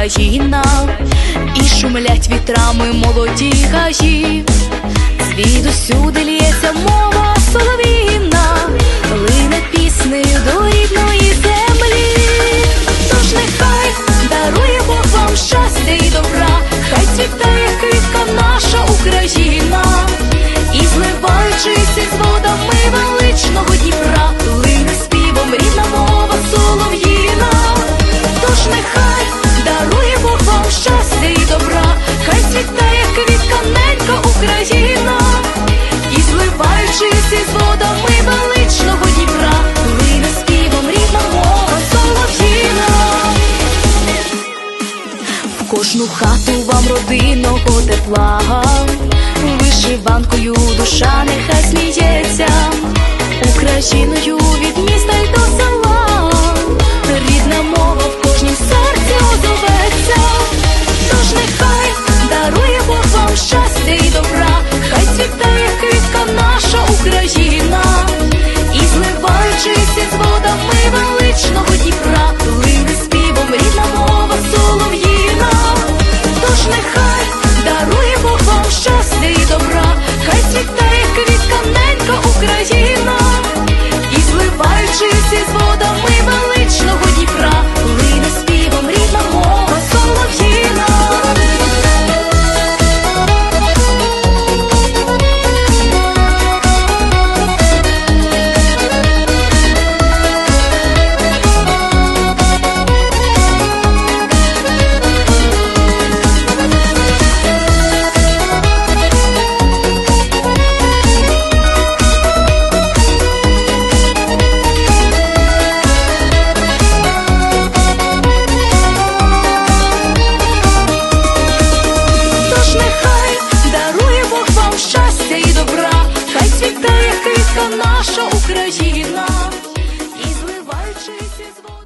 країна, і шумлять вітрами молоді гажі, звідусюди лється мова соловій. кожну хату вам родинного тепла, вишиванкою душа нехай сміється, Україною від міста й до села. наша Україна, і зливаючись з